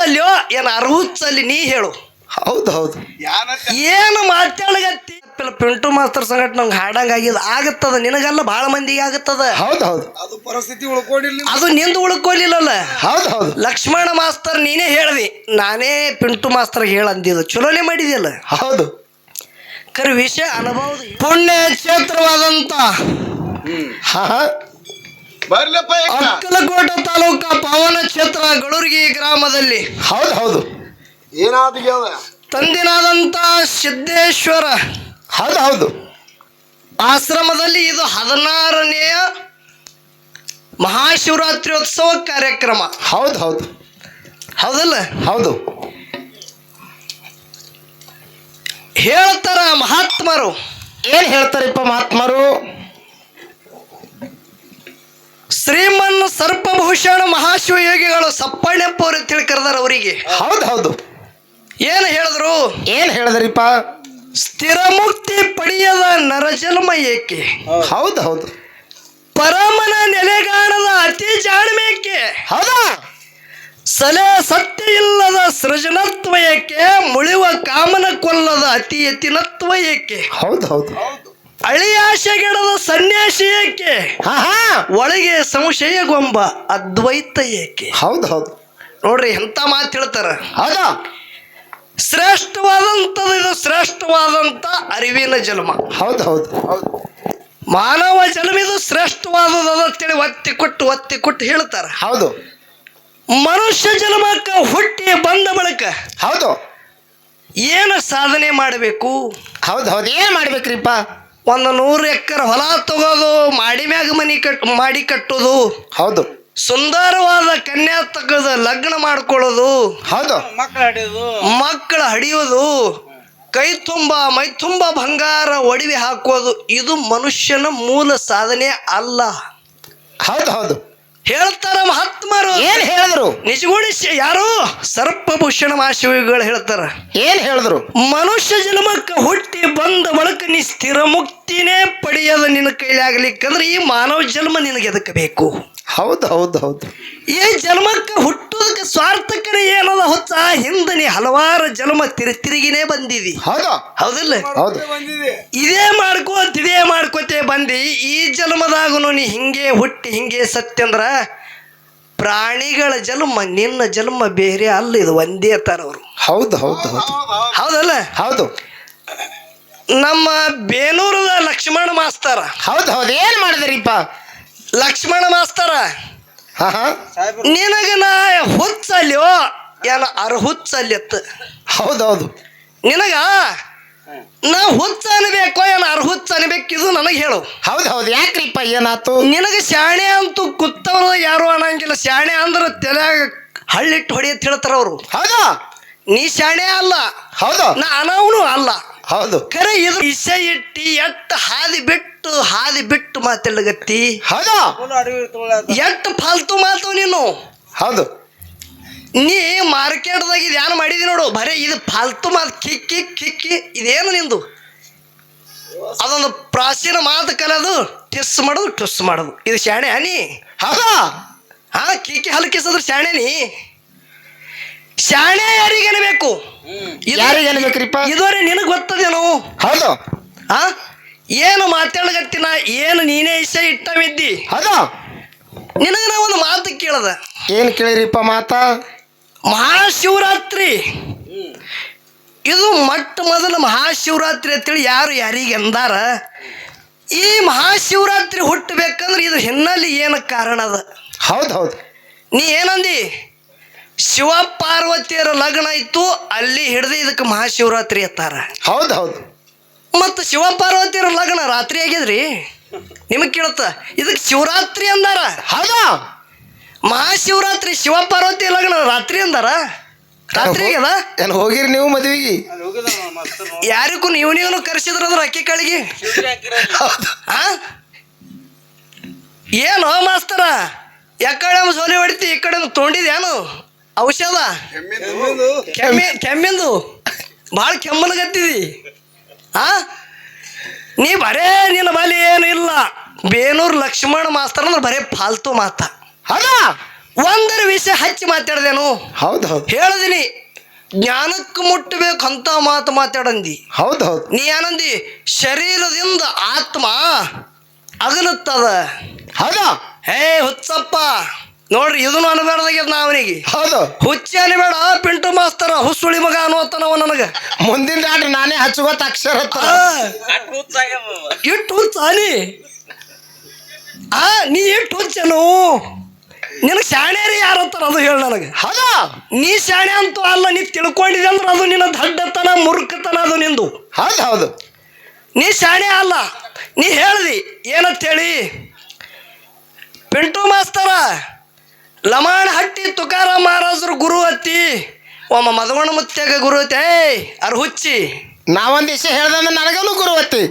ಹುಚ್ಚಲ್ಯೋ ಏನ್ ಅರ್ಹುಚ್ಚಲ್ಲಿ ನೀ ಹೇಳು. ಹೌದು ಹೌದು. ಏನು ಮಾತಾಡಗತ್ತಿ? ಪಿಂಟು ಮಾಸ್ತರ್ ಸಂಗಟ ನಂಗೆ ಹಾಡಂಗ ಆಗಿದ ಆಗತ್ತದ ನಿನಗಲ್ಲ ಭಾಳ ಮಂದಿಗೆ ಆಗತ್ತದ. ಹೌದು ಹೌದು. ಅದು ಪರಿಸ್ಥಿತಿ ಉಳ್ಕೊಂಡಿಲ್ಲ ಅದು ನಿಂದು ಉಳ್ಕೊಲಿಲ್ಲಲ್ಲ. ಹೌದು ಹೌದು. ಲಕ್ಷ್ಮಣ ಮಾಸ್ತರ್ ನೀನೇ ಹೇಳ್ದಿ. ನಾನೇ ಪಿಂಟು ಮಾಸ್ತರ್ ಹೇಳಂದಿದ್ದು ಚಲೋನೆ ಮಾಡಿದ್ಯಲ್ಲ? ಹೌದು. ಕರೆ ವಿಷಯ ಅನುಭವ ಪುಣ್ಯ ಕ್ಷೇತ್ರವಾದಂತ ಹಾ ಹಾ. ಬರ್ಲಪ್ಪ ಅಕ್ಕಲಕೋಟ ತಾಲೂಕ ಪವನ ಕ್ಷೇತ್ರ ಗಳೂರ್ಗಿ ಗ್ರಾಮದಲ್ಲಿ. ಹೌದು ಹೌದು. ಏನಾದ ತಂದಿನಾದಂತ ಸಿದ್ದೇಶ್ವರ. ಹೌದು ಹೌದು. ಆಶ್ರಮದಲ್ಲಿ ಇದು ಹದಿನಾರನೆಯ ಮಹಾಶಿವರಾತ್ರಿ ಉತ್ಸವ ಕಾರ್ಯಕ್ರಮ. ಹೌದು ಹೌದು. ಹೌದಲ್ಲ? ಹೌದು. ಹೇಳ್ತಾರ ಮಹಾತ್ಮರು. ಏನ್ ಹೇಳ್ತಾರಪ್ಪ ಮಹಾತ್ಮರು? ಸರ್ಪಭೂಷಣ ಮಹಾಶಿವಯೋಗಿಗಳು ಸಪ್ಪಣ್ಣಪ್ಪ ಅವ್ರಿಗೆ ತಿಳಿ ಕರೆದಾರ ಅವರಿಗೆ. ಹೌದು ಹೌದು. ಏನು ಹೇಳಿದ್ರು? ಏನ್ ಹೇಳಿದ್ರಿಪ್ಪ? ಸ್ಥಿರ ಮುಕ್ತಿ ಪಡೆಯದ ನರಜನ್ಮ ಏಕೆ? ಹೌದು ಹೌದು. ಪರಮನ ನೆಲೆಗಾಣದ ಅತಿ ಜಾಣ್ಮೇಕೆ ಹೌದಾ? ಸಲೆ ಸತ್ಯ ಇಲ್ಲದ ಸೃಜನತ್ವ ಏಕೆ? ಮುಳಿವ ಕಾಮನ ಕೊಲ್ಲದ ಅತಿ ಎತ್ತಿನತ್ವ ಏಕೆ? ಹೌದು ಹೌದು. ಅಳಿಯಾಶೆಗೆಡದ ಸನ್ಯಾಸಿ ಏಕೆ? ಹಾ ಹಾ ಒಳಗೆ ಸಂಶಯ ಗೊಂಬ ಅದ್ವೈತ ಏಕೆ? ಹೌದು ಹೌದು. ನೋಡ್ರಿ ಎಂತ ಮಾತು ಹೇಳ್ತಾರ? ಹೌದಾ. ಶ್ರೇಷ್ಠವಾದಂಥದ್ದು ಇದು ಶ್ರೇಷ್ಠವಾದಂಥ ಅರಿವಿನ ಜನ್ಮ. ಹೌದು ಹೌದು. ಹೌದು ಮಾನವ ಜನ್ಮ ಇದು ಶ್ರೇಷ್ಠವಾದದ ಅಂತೇಳಿ ಒತ್ತಿ ಕೊಟ್ಟು ಒತ್ತಿ ಕೊಟ್ಟು ಹೇಳ್ತಾರ. ಹೌದು. ಮನುಷ್ಯ ಜನ್ಮಕ್ಕೆ ಹುಟ್ಟಿ ಬಂದ ಬಳಿಕ ಹೌದು. ಏನು ಸಾಧನೆ ಮಾಡಬೇಕು? ಹೌದು ಹೌದು. ಏನ್ ಮಾಡ್ಬೇಕ್ರಿಪ್ಪ? ಒಂದು ನೂರು ಎಕರೆ ಹೊಲ ತಗೋದು ಮಾಡಿ ಮ್ಯಾಗ ಮನಿ ಕಟ್ ಮಾಡಿ ಕಟ್ಟೋದು. ಹೌದು. ಸುಂದರವಾದ ಕನ್ಯಾ ತಗದ ಲಗ್ನ ಮಾಡ್ಕೊಳ್ಳೋದು. ಹೌದು. ಮಕ್ಕಳು ಹಿಡಿಯೋದು ಮಕ್ಕಳ ಹಡಿಯೋದು ಕೈ ತುಂಬ ಮೈ ತುಂಬ ಬಂಗಾರ ಒಡವೆ ಹಾಕೋದು. ಇದು ಮನುಷ್ಯನ ಮೂಲ ಸಾಧನೆ ಅಲ್ಲ. ಹೌದು ಹೌದು. ಹೇಳ್ತಾರ ಮಹಾತ್ಮರು. ಏನ್ ಹೇಳಿದ್ರು? ನಿಜಗೂಡಿ ಯಾರು ಸರ್ಪಭೂಷಣ ಮಾಶಿವಿಗಳು ಹೇಳ್ತಾರ. ಏನ್ ಹೇಳಿದ್ರು? ಮನುಷ್ಯ ಜನ್ಮಕ್ಕೆ ಹುಟ್ಟಿ ಬಂದ ಬಳಕ ನೀ ಸ್ಥಿರ ಮುಕ್ತಿನೇ ಪಡೆಯದ ನಿನ್ನ ಕೈಲಾಗ್ಲಿಕ್ಕಂದ್ರೆ ಈ ಮಾನವ ಜನ್ಮ ನಿನಗೆ ಎದಕ್ಕೆ ಬೇಕು? ಹೌದು ಹೌದು ಹೌದು. ಈ ಜನ್ಮಕ್ಕೆ ಹುಟ್ಟೋದಕ್ಕೆ ಸ್ವಾರ್ಥಕರೇ ಏನದ ಹೊತ್ತ ಹಿಂದೆ ನೀ ಹಲವಾರು ಜನ್ಮ ತಿರು ತಿರುಗಿನೇ ಬಂದಿದಿ. ಹೌದು. ಹೌದಿಲ್ಲ? ಹೌದು. ಇದೇ ಮಾಡ್ಕೋತ ಇದೇ ಮಾಡ್ಕೋತೆ ಬಂದಿ. ಈ ಜನ್ಮದಾಗೂ ನೀ ಹಿಂಗೆ ಹುಟ್ಟಿ ಹಿಂಗೆ ಸತ್ಯಂದ್ರ ಪ್ರಾಣಿಗಳ ಜನ್ಮ ನಿನ್ನ ಜನ್ಮ ಬೇರೆ ಅಲ್ಲ ಇದು ಒಂದೇ ತರ ಅವರು ಹೌದು ಹೌದು ಹೌದು. ಹೌದಲ್ಲ? ಹೌದು. ನಮ್ಮ ಬೇನೂರದ ಲಕ್ಷ್ಮಣ ಮಾಸ್ತರ. ಹೌದು ಹೌದು. ಏನ್ ಮಾಡಿದ್ರಿಪ್ಪ? ಲಕ್ಷ್ಮಣ ಮಾಸ್ತರ. ಹಾ ಹಾ. ನಿನಗ ನಾ ಹುಚ್ಚಲ್ಯೋ ಏನ ಅರ್ಹುಚ್ಚಲ್ಯತ್ ಹೌದು ಹೌದೌದು. ನಿನಗ ನಾ ಹುಚ್ಚ ಅನ್ಬೇಕೋ ಏನ ಅರ್ಹುಚ್ಚ ಅನ್ಬೇಕು ಇದು ನನಗೆ ಹೇಳು. ಹೌದು ಹೌದು ಯಾಕ್ರಿಪ್ಪ ಏನಾತು? ನಿನಗೆ ಶಾಣೆ ಅಂತೂ ಕುತ್ತವ್ರ ಯಾರು ಅನ್ನಂಗಿಲ್ಲ. ಶಾಣೆ ಅಂದ್ರೆ ತಲೆಯಾಗ ಹಳ್ಳಿಟ್ಟು ಹೊಡಿಯತ್ ಹೇಳ್ತಾರ ಅವರು. ಹೌದಾ. ನೀ ಶಾಣೆ ಅಲ್ಲ. ಹೌದು. ನಾ ಅನವನು ಅಲ್ಲ. ಹೌದು. ಖರೆ ಇದು ಇಸೆ ಇಟ್ಟಿ ಎಟ್ಟು ಹಾದಿ ಬಿಟ್ಟು ಹಾದಿ ಬಿಟ್ಟು ಮಾತಾಡಗತ್ತಿ ಹೌದು? ತೊಗೊಳದ ಫಾಲ್ತು ಮಾತು ನೀನು? ಹೌದು. ನೀ ಮಾರ್ಕೆಟ್ದಾಗ ಇದು ಏನು ಮಾಡಿದಿ ನೋಡು? ಬರೀ ಇದು ಫಾಲ್ತು ಮಾತು ಕಿಕ್ಕಿ ಕಿಕ್ಕಿ ಇದೇನು ನಿಂದು? ಅದೊಂದು ಪ್ರಾಚೀನ ಮಾತು ಕಲದು ಟಿಸ್ ಮಾಡೋದು ಟಿಸ್ ಮಾಡೋದು. ಇದು ಶಾಣೆ ನೀ? ಹೌದಾ? ಹಾ ಕಿಕ್ಕಿ ಹಲಕಿಸಿದ್ರೆ ಶಾಣೆ ನೀ? ಶಾಣೆ ಯಾರಿಗೆ ಅನ್ಬೇಕು ಇದು- ಯಾರಿಗೆ ಅನ್ಬೇಕ್ರಿಪ್ಪ ಇದುವರೆ ನಿನಗೆ ಗೊತ್ತದೇನು? ಹೌದು. ಹಾ? ಏನು ಮಾತಾಡಗತ್ತಿನ ಏನು ನೀನೇ ಇಷ್ಟ ಇಟ್ಟವಿದ್ದಿ? ಅದ ನಿನಗೆ ನಾ ಒಂದು ಮಾತು ಕೇಳದ. ಏನು ಕೇಳಿರಿಪ್ಪ ಮಾತಾ? ಮಹಾಶಿವರಾತ್ರಿ. ಇದು ಮೊಟ್ಟ ಮೊದಲು ಮಹಾಶಿವರಾತ್ರಿ ಅಂತೇಳಿ ಯಾರು ಯಾರಿಗೆ ಅಂದಾರ. ಈ ಮಹಾಶಿವರಾತ್ರಿ ಹುಟ್ಟಬೇಕಂದ್ರೆ ಇದು ಹಿನ್ನೆಲೆ ಏನು ಕಾರಣ ಅದ? ಹೌದು ಹೌದು. ನೀ ಏನಂದಿ? ಶಿವ ಪಾರ್ವತಿಯರ ಲಗ್ನ ಇತ್ತು ಅಲ್ಲಿ ಹಿಡಿದು ಇದಕ್ಕೆ ಮಹಾಶಿವರಾತ್ರಿ ಎತ್ತಾರ. ಹೌದು ಹೌದು. ಮತ್ತು ಶಿವ ಪಾರ್ವತಿಯರ ಲಗ್ನ ರಾತ್ರಿ ಆಗಿದ್ರಿ? ನಿಮಗೆ ಕೇಳುತ್ತ. ಇದಕ್ಕೆ ಶಿವರಾತ್ರಿ ಅಂದಾರ? ಹೌದ? ಮಹಾಶಿವರಾತ್ರಿ ಶಿವ ಪಾರ್ವತಿ ಲಗ್ನ ರಾತ್ರಿ ಅಂದಾರ? ರಾತ್ರಿ ಆಗ್ಯದ? ಏನು ಹೋಗಿರಿ ನೀವು ಮದ್ವಿಗೆ? ಯಾರಿಗೂ ನೀವು ನೀವು ಕರೆಸಿದ್ರ ಅದ್ರ ಅಕ್ಕಿ ಕಾಳಿಗೆ? ಹೌದು. ಆ? ಏನು ಮಾಸ್ತರ? ಯಾಕಡೆ ಸೋಲಿ ಹೊಡಿತಿ ಈ ಕಡೆ ತೊಗೊಂಡಿದ್ಯಾನು ಔಷಧ? ಕೆಮ್ಮಿ ಕೆಮ್ಮಿಂದು. ಭಾಳ ಕೆಮ್ಮಲ್ಗತ್ತಿದಿ ಆ? ನೀ ಬರೇ ನಿನ್ನ ಬಲಿ ಏನು ಇಲ್ಲ. ಬೇನೂರು ಲಕ್ಷ್ಮಣ ಮಾಸ್ತರ್ ಅಂದ್ರೆ ಬರೇ ಫಾಲ್ತು ಮಾತ. ಹೌದಾ? ಒಂದರ ವಿಷಯ ಹಚ್ಚಿ ಮಾತಾಡ್ದೇನು? ಹೌದು ಹೌದು ಹೇಳ್ದಿನಿ ಜ್ಞಾನಕ್ಕೆ ಮುಟ್ಟಬೇಕು ಅಂತ ಮಾತು ಮಾತಾಡಂದಿ. ಹೌದು ಹೌದು ನೀ ಏನಂದಿ ಶರೀರದಿಂದ ಆತ್ಮ ಅಗಲುತ್ತದ. ಹೌದಾ? ಹೇ ಹುಚ್ಚಪ್ಪ ನೋಡ್ರಿ ಇದನ್ನು ಅನ್ಬೇಡ್ದಾಗ್ಯದ ನಾ ಅವನಿಗೆ. ಹೌದು. ಹುಚ್ಚಿ ಅನಿಬೇಡ ಪಿಂಟು ಮಾಸ್ತರ ಹುಸುಳಿ ಮಗ ಅನ್ನುವತ್ತನವ ನನಗ. ಮುಂದಿನ ಆಡ್ರಿ ನಾನೇ ಹಚ್ಚುವತ್ತ ಅಕ್ಷರ ಇಟ್ಟು ಹುಚ್ಚಾನಿ ಆ ನೀ ಇಟ್ಟು ಹುಚ್ಚನು. ನಿನಗೆ ಯಾರು ಅಂತಾರೆ ಅದು ಹೇಳ ನನಗೆ. ಹೌದಾ. ನೀ ಶಾಣೆ ಅಂತೂ ಅಲ್ಲ ನೀ ತಿಳ್ಕೊಂಡಿದೆ ಅಂದ್ರೆ ಅದು ನಿನ್ನ ದಡ್ಡತನ ಮುರುಕತನ ಅದು ನಿಂದು. ಹೌದು ಹೌದು. ನೀ ಶಾಣೆ ಅಲ್ಲ ನೀ ಹೇಳ್ದಿ ಏನಂತ ಹೇಳಿ ಪಿಂಟು ಮಾಸ್ತರ ಲಮಾಣ ಹಟ್ಟಿ ತುಕಾರಾಮ್ ಮಹಾರಾಜರು ಗುರು ಹತ್ತಿ ಒಮ್ಮ ಮದವಣ ಮುತ್ಯಾಗ ಗುರು ಹತ್ತಿ ಏಯ್ ಅರ್ ಹುಚ್ಚಿ. ನಾವೊಂದ್ ವಿಷಯ ಹೇಳ್ದಂದ್ರೆ ನನಗನು ಗುರುವತ್ತಿ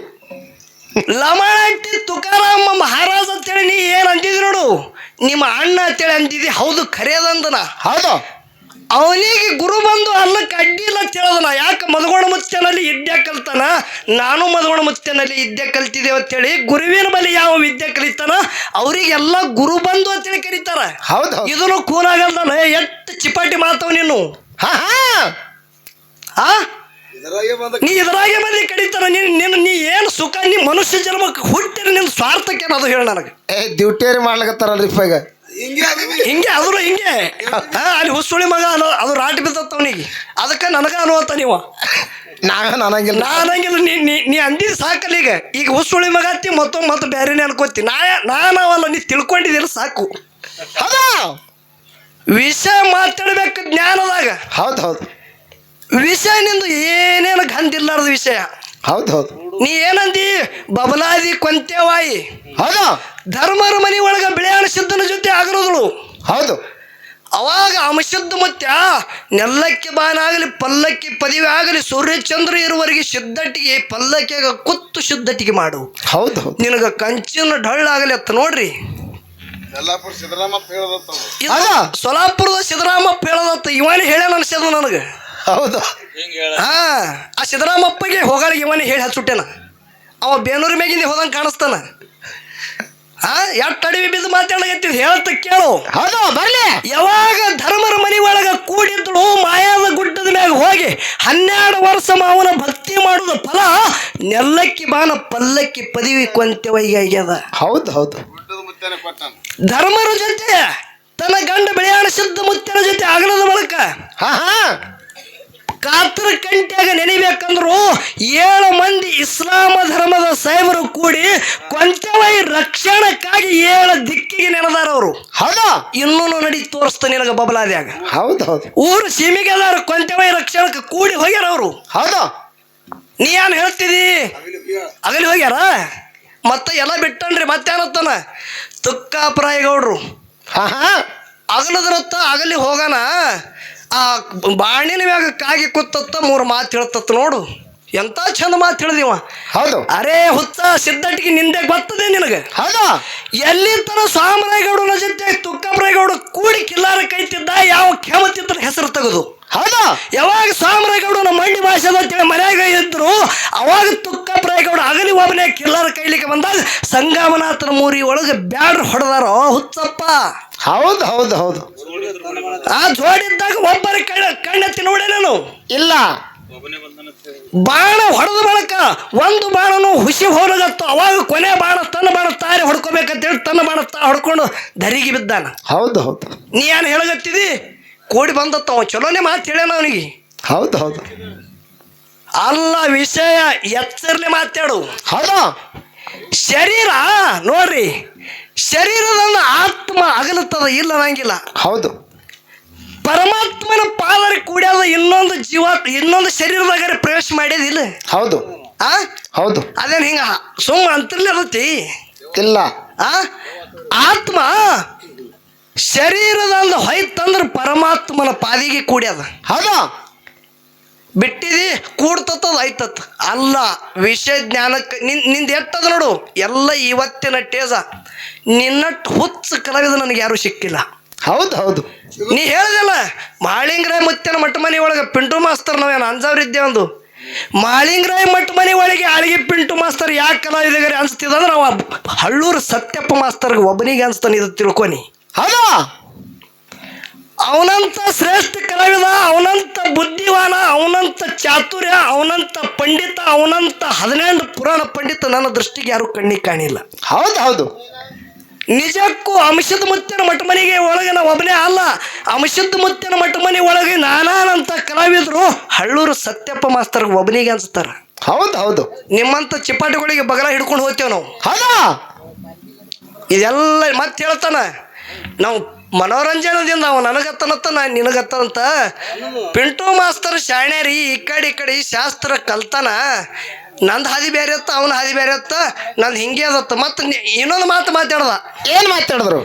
ಲಮಾಣ ಹಟ್ಟಿ ತುಕಾರಾಮ್ ಮಹಾರಾಜ ಅಂತೇಳಿ ನೀ ಏನು ಅಂದಿದ್ರು ನೋಡು. ನಿಮ್ಮ ಅಣ್ಣ ಅಂತೇಳಿ ಅಂದಿದ್ದಿ ಹೌದು ಖರೇದಂದನ ಹೌದು. ಅವನಿಗೆ ಗುರು ಬಂದು ಅಲ್ಲಕ್ಕೆ ಅಡ್ಡಿ ಇಲ್ಲ ತಿಳಿದನ ಯಾಕೆ ಮದಗೋಣ ಮುಚ್ಚನಲ್ಲಿ ವಿದ್ಯೆ ಕಲ್ತಾನ? ನಾನು ಮದಗೋಣ ಮುಚ್ಚನಲ್ಲಿ ವಿದ್ಯೆ ಕಲ್ತಿದ್ದೇವೆ ಅಂತೇಳಿ ಗುರುವಿನ ಬಳಿ ಯಾವ ವಿದ್ಯೆ ಕಲಿತಾನ ಅವರಿಗೆಲ್ಲ ಗುರು ಬಂದು ಅಂತೇಳಿ ಕರೀತಾರ. ಹೌದು ಇದನ್ನು ಕೂನಾಗಲ್ದಾನ ಎಷ್ಟು ಚಿಪಾಟಿ ಮಾತವ್ ನೀನು? ಹಾ ಹಾ. ಆ? ಇದ್ರಾಗೆ ನೀ ಇದ್ರಾಗೆ ಬಂದು ಕಡಿತಾರ ನೀನು ನಿನ್ನ ನೀ ಏನು ಸುಖ ನೀ ಮನುಷ್ಯ ಜನ್ಮಕ್ಕೆ ಹುಟ್ಟಿರ ನಿನ್ನ ಸ್ವಾರ್ಥಕ್ಕೆ ಅದು ಹೇಳ ನನಗೆ. ಏ ಡ್ಯೂಟಿಯರಿ ಮಾಡ್ಲಕತ್ತಾರಲ್ರಿ ಇಪ್ಪ ಈಗ. ಹಿಂಗೆ ಆದ್ರೂ ಹಿಂಗೆ. ಅಲ್ಲಿ ಹುಸುಳಿ ಮಗ ಅನ್ನೋ ಅದು ರಾಟಿ ಬಿದ್ದತ್ತ ಅವನಿಗೆ. ಅದಕ್ಕೆ ನನಗ ಅನ್ನುವಂತ ನೀವು. ನಾನಂಗಿಲ್ಲ. ನನಗಿಲ್ಲ ನಾನಂಗಿಲ್ಲ ನೀ ನೀ ನೀ ಅಂದಿದ್ದು ಸಾಕಲ್ಲ ಈಗ. ಈಗ ಹುಸುಳಿ ಮಗ ಅತ್ತಿ ಮತ್ತೊಮ್ಮೆ ಮತ್ತೆ ಬೇರೆನೇ ಅನ್ಕೋತಿ. ನಾ ನಾನವಲ್ಲ ನೀ ತಿಳ್ಕೊಂಡಿದ್ದಿಲ್ಲ ಸಾಕು. ಹೌದಾ? ವಿಷಯ ಮಾತಾಡ್ಬೇಕು ಜ್ಞಾನದಾಗ. ಹೌದು ಹೌದು. ವಿಷಯ ನಿಂದು ಏನೇನು ಗಂಧಿಲ್ಲಾರ್ದ ವಿಷಯ. ಹೌದು ಹೌದು. ನೀ ಏನಂದಿ? ಬಬಲಾದಿ ಕೊಂತೇವಾಯಿ. ಹೌದು. ಧರ್ಮರ ಮನೆ ಒಳಗ ಬಿಳಿಯಾಣ ಸಿದ್ಧನ ಜೊತೆ ಆಗಿರೋದಳು ಹೌದು. ಅವಾಗ ಅಮಶುದ್ಧ ಮುತ್ಯ ನೆಲ್ಲಕ್ಕೆ ಬಾನಾಗಲಿ ಪಲ್ಲಕ್ಕಿ ಪದವಿ ಆಗಲಿ ಸೂರ್ಯಚಂದ್ರ ಇರುವವರೆಗೆ ಶುದ್ಧಟಿಗೆ ಪಲ್ಲಕ್ಕಿಯಾಗ ಕುತ್ತು ಶುದ್ಧಟಿಗೆ ಮಾಡು. ಹೌದು ಹೌದು. ನಿನಗ ಕಂಚಿನ ಡೊಳ್ಳಾಗಲಿ ಅತ್ತ ನೋಡ್ರಿ. ಯಲ್ಲಾಪುರ ಸಿದ್ದರಾಮಪ್ಪ ಹೇಳದತ್ತ ಇದು ಅದ? ಸೊಲಾಪುರದ ಸಿದ್ದರಾಮಪ್ಪ ಹೇಳದತ್ತ. ಇವನೇ ಹೇಳ ಅನ್ಸ್ಯದ ನನಗೆ. ಹೌದು. ಹಾ ಆ ಸಿದ್ದರಾಮಪ್ಪಗೆ ಹೋಗಾಳಿಗೆ ಇವನೇ ಹೇಳಿ ಹಚ್ಚುಟ್ಟೇನ. ಅವ ಬೇನೂರು ಮ್ಯಾಗಿಂದ ಹೋದಂಗೆ ಕಾಣಿಸ್ತಾನ. ಹಾ ಎಷ್ಟು ಅಡವಿ ಬಿದ್ದು ಮಾತಾಡಕತ್ತೀವಿ ಹೇಳ್ತ ಕೇಳು. ಹೌದು ಬರ್ಲಿ. ಯಾವಾಗ ಧರ್ಮರ ಮನೆ ಒಳಗ ಕೂಡಿದ್ದಳು ಮಾಯಾದ ಗುಡ್ಡದ ಮ್ಯಾಗ ಹೋಗಿ ಹನ್ನೆರಡು ವರ್ಷ ಮಾವನ ಭಕ್ತಿ ಮಾಡುದ ಫಲ ನೆಲ್ಲಕ್ಕಿ ಬಾನ ಪಲ್ಲಕ್ಕಿ ಪದವಿ ಕೊಂತೆವೈಗೆ ಆಗ್ಯದ. ಹೌದು ಹೌದು. ಗುಡ್ಡದ ಮುತ್ತಾನೆ ಕೊಟ್ಟಾನ. ಧರ್ಮರ ಜೊತೆ ತನ್ನ ಗಂಡ ಬೆಳೆಯಾಣ ಶುದ್ಧ ಮುತ್ತಿನ ಜೊತೆ ಆಗಲದ ಬಳಕ ಹಾ ಹಾ. ಕಾತರ ಕಂಟ್ಯಾಗ ನೆನಿಬೇಕಂದ್ರು ಏಳು ಮಂದಿ ಇಸ್ಲಾಮ ಧರ್ಮದ ಸಾಹೇಬರು ಕೂಡಿ ಕೊಂಚವೈ ರಕ್ಷಣಕ್ಕಾಗಿ ಏಳು ದಿಕ್ಕಿಗೆ ನೆನೆದಾರ ಅವರು. ಹೌದಾ? ಇನ್ನೂ ನಡಿ ತೋರಿಸ್ತಾನೆ ನಿನಗ ಬಬಲಾದ್ಯಾಗ. ಹೌದು ಹೌದು. ಊರು ಸೀಮೆಗೆ ಅದಾರ ಕೊಂತೆವೈ ರಕ್ಷಣಕ್ಕೆ ಕೂಡಿ ಹೋಗ್ಯಾರ ಅವರು. ಹೌದಾ? ನೀ ಏನು ಹೇಳ್ತಿದಿ? ಅಗಲಿ ಹೋಗ್ಯಾರ? ಮತ್ತೆ ಎಲ್ಲ ಬಿಟ್ಟನ್ರಿ ಮತ್ತೇನತ್ತಾನ ತುಕ್ಕಾಪರಾಯಗೌಡ್ರು. ಹಾ ಹಾ. ಅಗಲದ್ರತ್ತ ಅಗಲಿ ಹೋಗಣ ಆ ಬಾಣಿನ ಮ್ಯಾಗ ಕಾಗಿ ಕೂತತ್ತ ಮೂರು ಮಾತು ಹೇಳ್ತತ್ತ ನೋಡು. ಎಂತ ಚಂದ ಮಾತು ಹೇಳಿದಿವ ಹೌದು. ಅರೇ ಹುತ್ತ ಸಿದ್ಧಟ್ಟಿಗೆ ನಿಂದೆ ಗೊತ್ತದೆ ನಿನಗೆ. ಹೌದು. ಎಲ್ಲಿ ತನ ಜೊತೆ ತುಕ್ಕಪ್ಪರಾಯಗೌಡ ಕೂಡಿ ಕಿಲ್ಲಾರ ಕೈತಿದ್ದ ಯಾವ ಕೆಮತಿದ್ದನ ಹೆಸರು ತೆಗೆದು. ಹೌದು. ಯಾವಾಗ ಸ್ವಾಮರಾಯಗೌಡನ ಮಂಡಿ ಭಾಷೆ ಅಂತೇಳಿ ಮನೆಯಾಗ ಇದ್ರು ಅವಾಗ ತುಕ್ಕಪ್ಪರಾಯಗೌಡ ಅಗಲಿ ಒಬ್ಬನೇ ಕಿಲ್ಲಾರ ಕೈಲಿಕ್ಕೆ ಬಂದಾಗ ಸಂಗಮನಾಥನ ಮೂರಿ ಒಳಗೆ ಬ್ಯಾಡ್ರ್ ಹೊಡೆದಾರೋ ಹುತ್ತಪ್ಪ ಹೌದು ಹೌದು ಹೌದು. ಆ ಜೋಡಿದ್ದಾಗ ಒಬ್ಬರ ಕಣ್ಣ ಕಣ್ಣೆತ್ತಿ ನೋಡಿ ನಾನು. ಇಲ್ಲ. ಬಾಣ ಹೊಡೆದ ಬಳಕ ಒಂದು ಬಾಣನು ಹುಸಿ ಹೋರಗತ್ತು ಅವಾಗ ಕೊನೆ ಬಾಣ ತನ್ನ ಬಾಣ ತಾರಿ ಹೊಡ್ಕೋಬೇಕಂತೇಳಿ ತನ್ನ ಬಾಣ ತಾ ಹೊಡ್ಕೊಂಡು ಧರಿಗೆ ಬಿದ್ದಾನ. ಹೌದು ಹೌದು. ನೀ ಏನು ಹೇಳಗತ್ತಿದಿ ಕೂಡಿ ಬಂದತ್ತ ಅವ. ಚಲೋನೆ ಮಾತು ಹೇಳ್ಯಾನ ಅವನಿಗೆ. ಹೌದು ಹೌದು. ಅಲ್ಲ ವಿಷಯ ಎಚ್ಚರ್ಲಿ ಮಾತಾಡು ಹೌದು. ಶರೀರ ನೋಡ್ರಿ. ಶರೀರದನ್ನ ಆತ್ಮ ಅಗಲುತ್ತದ ಇಲ್ಲ ಅನ್ನಂಗಿಲ್ಲ ಹೌದು. ಪರಮಾತ್ಮನ ಪಾದರ ಕೂಡ್ಯಾದ ಇನ್ನೊಂದು ಜೀವ ಇನ್ನೊಂದು ಶರೀರದಾಗ ಪ್ರವೇಶ ಮಾಡ್ಯದಿಲ್ಲ ಹೌದು. ಆ? ಹೌದು. ಅದೇನು ಹಿಂಗ ಸುಮ್ಮ ಅಂತರ್ಲಿ ಅದತಿ ಇಲ್ಲ. ಆ? ಆತ್ಮ ಶರೀರದಂದ ಹೊಯ್ತಂದ್ರ ಪರಮಾತ್ಮನ ಪಾದಿಗೆ ಕೂಡ್ಯದ. ಹೌದು. ಬಿಟ್ಟಿದಿ ಕೂಡ್ತತ್ತದ ಐತತ್ ಅಲ್ಲ ವಿಷಯ ಜ್ಞಾನಕ್ಕೆ ನಿನ್ನಿಂದ ಎತ್ತದ ನೋಡು. ಎಲ್ಲ ಇವತ್ತಿನ ಟೇಜ. ನಿನ್ನಟ್ಟು ಹುಚ್ಚ ಕಲಾವಿದ ನನಗೆ ಯಾರು ಸಿಕ್ಕಿಲ್ಲ. ಹೌದು ಹೌದು. ನೀ ಹೇಳ್ದಲ್ಲ ಮಾಳಿಂಗರಾಯ ಮುತ್ತಿನ ಮಟ್ಟ ಮನೆ ಒಳಗೆ ಪಿಂಟು ಮಾಸ್ತರ್ ನಾವೇನು ಅಂಜಾವ್ರಿದ್ದೆ ಒಂದು ಮಾಳಿಂಗರಾಯ ಮಟ್ಟ ಮನೆ ಒಳಗೆ ಆಳಿಗೆ ಪಿಂಟು ಮಾಸ್ತರ್ ಯಾಕೆ ಕಲಾವಿದಗರಿ ಅನ್ಸ್ತಿದ ಅಂದ್ರೆ ಅವ ಹಳ್ಳೂರು ಸತ್ಯಪ್ಪ ಮಾಸ್ತರ್ಗೆ ಒಬ್ಬನಿಗೆ ಅನ್ಸ್ತಾನೆ ಇದು ತಿಳ್ಕೊನಿ. ಹೌದು? ಅವನಂತ ಶ್ರೇಷ್ಠ ಕಲಾವಿದ ಅವನಂತ ಬುದ್ಧಿವಾನ ಅವನಂತ ಚಾತುರ್ಯ ಅವನಂತ ಪಂಡಿತ ಅವನಂತ ಹದಿನೆಂಟು ಪುರಾಣ ಪಂಡಿತ ನನ್ನ ದೃಷ್ಟಿಗೆ ಯಾರು ಕಣ್ಣಿಗೆ ಕಾಣಿಲ್ಲ. ಹೌದು ಹೌದು. ನಿಜಕ್ಕೂ ಅಂಶದ ಮುತ್ತಿನ ಮಠ ಮನೆಗೆ ಒಳಗೆ ನಾವು ಒಬ್ಬನೇ ಅಲ್ಲ. ಅಂಶದ ಮುತ್ತಿನ ಮಠ ಮನೆ ಒಳಗೆ ನಾನಾನಂತ ಕಲಾವಿದರು ಹಳ್ಳೂರು ಸತ್ಯಪ್ಪ ಮಾಸ್ತರ್ ಒಬ್ಬನಿಗೆ ಅನ್ಸ್ತಾರ. ಹೌದು ಹೌದು. ನಿಮ್ಮಂತ ಚಿಪಾಟಿಗಳಿಗೆ ಬಗಲ ಹಿಡ್ಕೊಂಡು ಹೋಗ್ತೇವೆ ನಾವು. ಹೌದಾ? ಇದೆಲ್ಲ ಮತ್ತೆ ಹೇಳ್ತಾನ ನಾವು ಮನೋರಂಜನದಿಂದ ಅವ ನನಗತ್ತನತ್ತ ನಾ ನಿನಗತ್ತನಂತ. ಪಿಂಟು ಮಾಸ್ತರ್ ಶಾಣ್ಯಾರಿ ಈ ಕಡೆ ಈ ಕಡೆ ಶಾಸ್ತ್ರ ಕಲ್ತಾನ. ನಂದು ಹಾದಿ ಬೇರೆ ಇತ್ತ ಅವನ ಹಾದಿ ಬೇರೆ ಇತ್ತ ನಂದು ಹಿಂಗೆ ಅದತ್ತ ಮತ್ತೆ ಇನ್ನೊಂದು ಮಾತು ಮಾತಾಡ್ದ. ಏನ್ ಮಾತಾಡಿದ್ರು?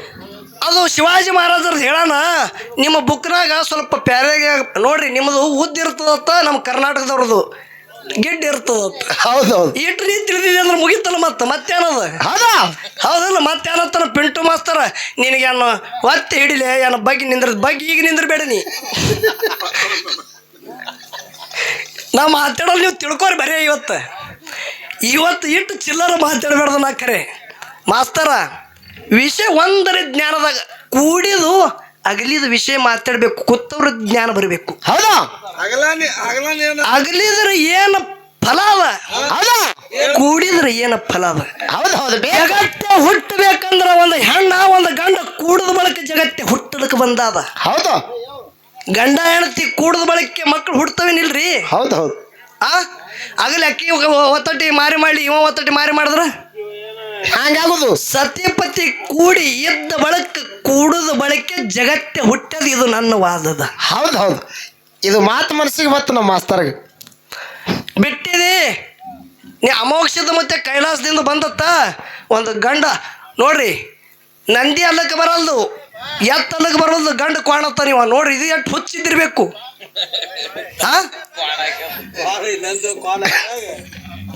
ಅದು ಶಿವಾಜಿ ಮಹಾರಾಜರದ್ದು ಹೇಳೋಣ ನಿಮ್ಮ ಬುಕ್ನಾಗ ಸ್ವಲ್ಪ ಪ್ಯಾರೆಗೆ ನೋಡ್ರಿ ನಿಮ್ಮದು ಉದ್ದ ಇರ್ತದತ್ತ ನಮ್ಮ ಕರ್ನಾಟಕದವ್ರದ್ದು ಗಿಡ್ ಇರ್ತದತ್ತ. ಹೌದು ಹೌದು ಇಟ್ಟು ನೀ ತಿಳಿದಿದೆ ಅಂದ್ರೆ ಮುಗಿತಲ್ಲ ಮತ್ತೆ ಮತ್ತೇನದ? ಹೌದಾ? ಹೌದಲ್ಲ ಮತ್ತೇನತ್ತ ಪಿಂಟು ಮಾಸ್ತರ? ನಿನಗೇನು ಒತ್ತೆ ಹಿಡಿಲೆ ಏನೋ ಬಗ್ಗೆ ನಿಂದ್ರ ಬಗ್ಗೆ ಈಗ ನಿಂದ್ರಬೇಡ ನೀ. ನಾ ಮಾತಾಡೋದು ನೀವು ತಿಳ್ಕೊರಿ ಬರೀ ಇವತ್ತು. ಇವತ್ತು ಇಟ್ಟು ಚಿಲ್ಲರ ಮಾತಾಡಬಾರ್ದು ನಾ ಕರೆ. ಮಾಸ್ತರ ವಿಷಯ ಒಂದರ ಜ್ಞಾನದಾಗ ಕೂಡಿದು ಅಗಲಿದ ವಿಷಯ ಮಾತಾಡಬೇಕು ಕೂತವ್ರ ಜ್ಞಾನ ಬರಬೇಕು. ಹೌದಾ? ಅಗಲಿದ್ರೆ ಏನು ಫಲ ಅದ? ಹೌದಾ? ಕೂಡಿದ್ರೆ ಏನು ಫಲ ಅದ? ಹೌದು ಹೌದು ಜಗತ್ತೆ ಹುಟ್ಟಬೇಕಂದ್ರ ಒಂದು ಹೆಣ್ಣ ಒಂದು ಗಂಡ ಕೂಡದ ಬಳಕ ಜಗತ್ತೆ ಹುಟ್ಟದಕ್ಕೆ ಬಂದಾದ. ಹೌದು. ಗಂಡ ಹೆಣತಿ ಕೂಡದ ಬಳಕೆ ಮಕ್ಕಳು ಹುಡ್ತವೇನಿಲ್ರಿ ಹೌದು ಹೌದು. ಆ? ಆಗಲಿ ಅಕ್ಕಿ ಒತ್ತಟ್ಟಿ ಮಾರಿ ಮಾಡಿ ಇವ ಒತ್ತಟ್ಟಿ ಮಾರಿ ಮಾಡಿದ್ರ? ಹಂಗಾಗುದು. ಸತಿಪತಿ ಕೂಡಿ ಎದ್ದ ಬಳಕ ಕೂಡದ ಬಳಕೆ ಜಗತ್ತೆ ಹುಟ್ಟದ ಇದು ನನ್ನ ವಾದದ. ಹೌದು ಹೌದು. ಇದು ಮಾತು ಮನಸ್ಸಿಗೆ ಬತ್ತು ನಮ್ಮ ಮಾಸ್ತರ್ಗೆ. ಬಿಟ್ಟಿದೆ? ನೀ ಅಮೋಕ್ಷದ ಮತ್ತೆ ಕೈಲಾಸದಿಂದ ಬಂದತ್ತ? ಒಂದು ಗಂಡ ನೋಡ್ರಿ ನಂದಿ ಅಲ್ಲಕ್ಕೆ ಬರಲ್ದು ಎತ್ತ ಅಲ್ಲಕ್ಕೆ ಬರಲ್ದು ಗಂಡ ಕಾಣತ್ತ ನೀವು. ನೋಡ್ರಿ ಇದು ಎಷ್ಟು ಹುಚ್ಚಿದ್ದಿರ್ಬೇಕು.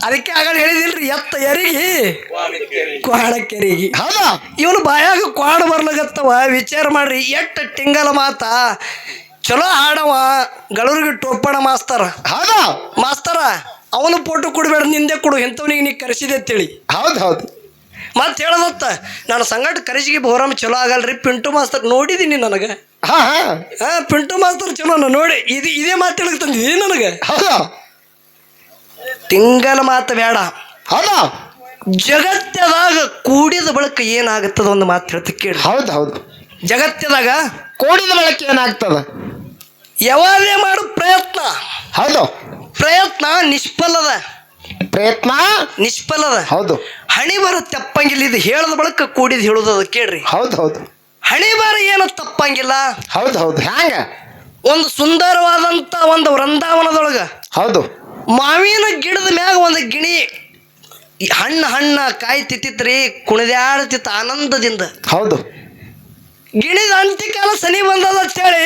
ಅದಕ್ಕೆ ಆಗ ಹೇಳಿದಿಲ್ರಿ ಎತ್ತ ಎರಿಗಿ. ಕ್ವಾಡ ಕೆರಿಗಿ ಹೌದಾ? ಇವನು ಬಾಯಾಗ ಕ್ವಾಡ ಬರ್ಲಾಗತ್ತವ ವಿಚಾರ ಮಾಡ್ರಿ ಎಟ್ಟ ಟಿಂಗಲ ಮಾತ. ಚಲೋ ಹಾಡವ ಗಳೂರಿಗೆ ಟೋಪಣ ಮಾಸ್ತರ. ಹೌದಾ? ಮಾಸ್ತರ ಅವನು ಫೋಟೋ ಕೊಡಬೇಡ ನಿಂದೆ ಕೊಡು ಎಂಥವನಿಗೆ ನೀ ಕರೆಸಿದೆ ಅಂತೇಳಿ. ಹೌದು ಹೌದು. ಮತ್ತೆ ಹೇಳದತ್ತ ನಾನು ಸಂಗಟ ಕರಿಜಿಗೆ ಬೋರಮ್ ಚಲೋ ಆಗಲ್ರಿ ಪಿಂಟು ಮಾಸ್ತರ್ ನೋಡಿದೀನಿ ನನಗೆ. ಹಾ ಹಾ. ಪಿಂಟು ಮಾಸ್ತರ್ ಚಲೋ ನಾನು ನೋಡಿ ಇದು ಇದೇ ಮಾತು ಹೇಳಕ್ ತಂದಿದ್ದೀನಿ ನನಗೆ. ಹೌದಾ? ತಿಂಗಲ ಮಾತು ಬೇಡ. ಹೌದಾ? ಜಗತ್ತದಾಗ ಕೂಡಿದ ಬಳಿಕ ಏನಾಗುತ್ತದ ಒಂದು ಮಾತು ಹೇಳ್ತಿ ಕೇಳಿ ಹೌದು ಹೌದು. ಜಗತ್ತದಾಗ ಕೂಡಿದ ಬಳಕೆ ಏನಾಗ್ತದ? ಯಾವಾಗಲೇ ಮಾಡು ಪ್ರಯತ್ನ. ಹೌದು. ಪ್ರಯತ್ನ ನಿಷ್ಫಲದ. ಪ್ರಯತ್ನ? ನಿಷ್ಫಲದ. ಹೌದು. ಹಣಿ ಬರ ತಪ್ಪಂಗಿಲ್ಲ ಇದು ಹೇಳದ ಬಳಕ ಕೂಡಿದ್ ಅದು ಕೇಳ್ರಿ. ಹೌದು ಹೌದು. ಹಣಿ ಬಾರ ಏನು ತಪ್ಪಂಗಿಲ್ಲ. ಹೌದು ಹೌದು. ಹ್ಯಾಂಗ? ಒಂದು ಸುಂದರವಾದಂತ ಒಂದು ವೃಂದಾವನದೊಳಗ ಹೌದು. ಮಾವಿನ ಗಿಡದ ಮ್ಯಾಗ ಒಂದು ಗಿಣಿ ಹಣ್ಣ ಹಣ್ಣು ಹಣ್ಣ ಕಾಯಿ ತಿತ್ತಿತ್ರಿ ಕುಣಿದಾಡ್ತಿತ್ತು ಆನಂದದಿಂದ. ಹೌದು. ಗಿಣಿದ ಅಂತ್ಯಕಾಲ ಸನಿ ಬಂದದ ಅಂತೇಳಿ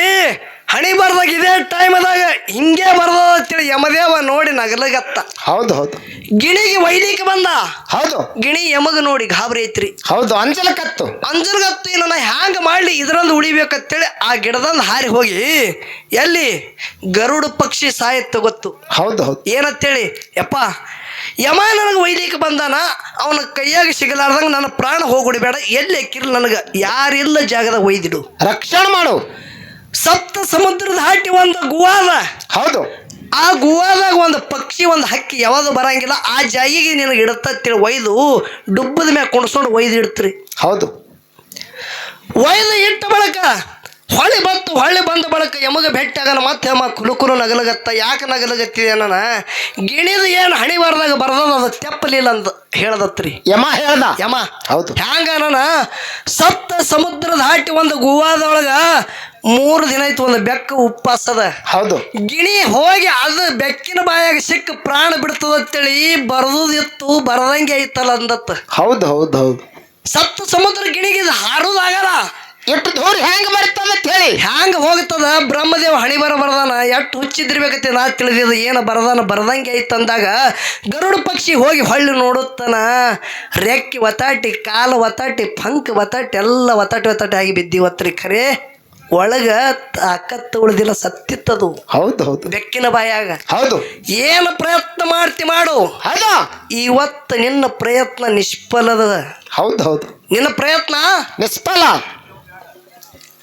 ಹಣಿ ಬರ್ದಾಗ ಇದೇ ಟೈಮದಾಗ ಹಿಂಗೆ ಬರ್ದ ಅಂತೇಳಿ ಯಮದೇವ ನೋಡಿ ನಗಲಗತ್ತ. ಹೌದು ಹೌದು. ಗಿಣಿಗೆ ವೈಲಿಕ್ಕೆ ಬಂದ. ಹೌದು. ಗಿಣಿ ಯಮಗ ನೋಡಿ ಗಾಬರಿ ಐತ್ರಿ. ಹೌದು ಅಂಜಲಕತ್ತು ಅಂಜಲಗತ್ತು ನನ್ನ ಹ್ಯಾಂಗ ಮಾಡಲಿ ಇದ್ರಂದು ಉಳಿಬೇಕಂತೇಳಿ ಆ ಗಿಡದಂದ ಹಾರಿ ಹೋಗಿ ಎಲ್ಲಿ ಗರುಡ ಪಕ್ಷಿ ಸಾಯತ್ತ ಗೊತ್ತು. ಹೌದು ಹೌದು. ಏನಂತೇಳಿ ಯಪ್ಪ ಯಮ ನನಗೆ ಒಯ್ಲಿಕ್ಕೆ ಬಂದಾನ ಅವನ ಕೈಯಾಗ ಸಿಗಲಾರ್ದಂಗ ನನ್ನ ಪ್ರಾಣ ಹೋಗ್ಬಿಡಬೇಡ. ಎಲ್ಲಿ ಎಕ್ಕಿರ್ಲಿ ನನಗೆ? ಯಾರಿಲ್ಲ ಜಾಗದ ಒಯ್ದಿಡು ರಕ್ಷಣೆ ಮಾಡು. ಸಪ್ತ ಸಮುದ್ರದ ಹಾಟಿ ಒಂದು ಗುವಾದ. ಹೌದು. ಆ ಗುವಾದಾಗ ಒಂದು ಪಕ್ಷಿ ಒಂದು ಹಕ್ಕಿ ಯಾವುದು ಬರಂಗಿಲ್ಲ. ಆ ಜಾಯಿಗೆ ನಿನಗೆ ಇಡತ್ತೇಳಿ ಒಯ್ದು ಡುಬ್ಬದ ಮ್ಯಾಗ ಕುಣಿಸ್ಕೊಂಡು ಒಯ್ದು ಇಡ್ತೀರಿ. ಹೌದು. ಒಯ್ದು ಇಟ್ಟ ಬಳಕ ಹೊಳೆ ಬಂತು. ಹೊಳೆ ಬಂದ ಬಳಕ ಯಮಗ ಭೇಟಿಯಾಗನ ಮತ್ತೆ ಅಮ್ಮ ಕುಲುಕುಲು ಕುಲು ನಗಲಗತ್ತ. ಯಾಕೆ ನಗಲಗತ್ತಿದೆ ಅನ್ನ ಗಿಣಿದು ಏನು ಹಣಿ ಬಾರ್ದಾಗ ಬರ್ದದ? ಅದು ತೆಪ್ಪಲಿಲ್ಲ ಅಂತ ಹೇಳ್ದತ್ರಿ. ಯಮ ಹೇಳ್ದ. ಯಮ. ಹೌದು. ಹ್ಯಾಂಗ ನಾನು ಸಪ್ತ ಸಮುದ್ರದ ಹಾಟಿ ಒಂದು ಗುವಾದೊಳಗ ಮೂರು ದಿನ ಆಯ್ತು ಒಂದು ಬೆಕ್ಕ ಉಪ್ಪಾಸದ. ಹೌದು. ಗಿಣಿ ಹೋಗಿ ಅದು ಬೆಕ್ಕಿನ ಬಾಯಾಗ ಸಿಕ್ಕ ಪ್ರಾಣ ಬಿಡ್ತದ ಅಂತೇಳಿ ಬರ್ದುದಿತ್ತು ಬರದಂಗೆ ಐತಲ್ಲ ಅಂದತ್ತ. ಹೌದು ಹೌದು ಹೌದು. ಸತ್ತು ಸಮುದ್ರ ಗಿಣಿಗೆ ಇದು ಹಾರೋದಾಗಲ್ಲ ಎಷ್ಟು ದೂರ ಹೆಂಗ್ ಬರ್ತದ ಅಂತ ಹೇಳಿ. ಹ್ಯಾಂಗ ಹೋಗ್ತದ? ಬ್ರಹ್ಮದೇವ ಹಣಿ ಬರ ಬರದಾನ ಎಷ್ಟು ಹುಚ್ಚಿದ್ದಿರ್ಬೇಕತ್ತೆ ನಾ ತಿಳಿದಿದ ಏನು ಬರದಾನ ಬರದಂಗೆ ಐತಂದಾಗ ಗರುಡ ಪಕ್ಷಿ ಹೋಗಿ ಹೊಳ್ಳಿ ನೋಡುತ್ತಾನ. ರೆಕ್ಕಿ ಒತ್ತಾಟಿ ಕಾಲು ಒತ್ತಾಟಿ ಪಂಕ್ ಒತ್ತಾಟಿ ಎಲ್ಲ ಒತ್ತಾಟಿ ಒತ್ತಾಟಿ ಆಗಿ ಬಿದ್ದಿವತ್ರಿ ಖರೆ. ಒಳಗ ತಾಕತ್ತು ಉಳಿದಿಲ್ಲ ಸತ್ತಿತ್ತದು. ಹೌದು ಹೌದು ಬೆಕ್ಕಿನ ಬಾಯಾಗ. ಹೌದು. ಏನು ಪ್ರಯತ್ನ ಮಾಡ್ತಿ ಮಾಡು. ಹೌದು. ಇವತ್ತು ನಿನ್ನ ಪ್ರಯತ್ನ ನಿಷ್ಫಲದ. ಹೌದು ಹೌದು ನಿನ್ನ ಪ್ರಯತ್ನ? ನಿಷ್ಫಲ.